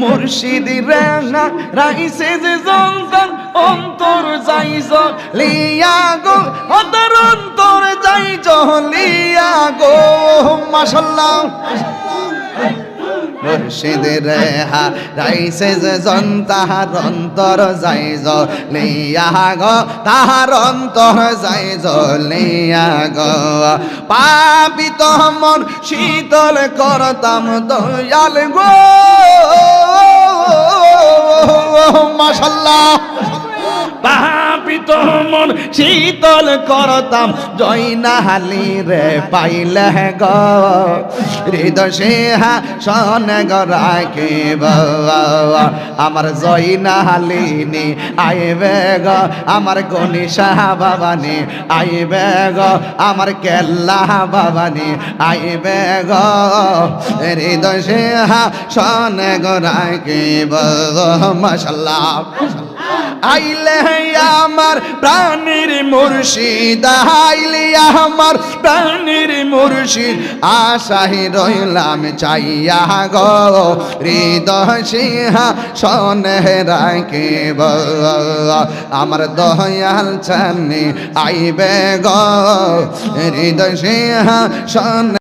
মুর্শিদ রেনা রাইসে যে জঞ্জান অন্তর যাই লিয়া গো, অন্তর অন্তর যাই লিয়া গো, মাশাল্লাহ। মুর্শিদ রেহা রাইসে যে জন তাহার অন্তর যাই লিয়া গো, তাহার অন্তর যাই লিয়া গো। পাপিত মন, শীতল করতাম দয়াল গো। মাশাল্লাহ মন শীতল করতাম জয়নাহালি রে পাইলে গ। হৃদয় সেহা সন গরাকে আমার জয়নাহালিনী আইবে গ, আমার গণিসা বাবানি আইবে গ, আমার কেল্লা বাবানি আইবে গ। হৃদয় সেহা সন গরাকে মাশাল্লাহ। আইলে আমার প্রাণীর মুর্শিদ, আইলে আমার প্রাণীর মুর্শিদ। আশাহি রইলাম চাইয়া গো, হৃদয় সিংহা সনে রাখে আমার দয়াল চানি আইবে গো, হৃদয় সিংহা সনে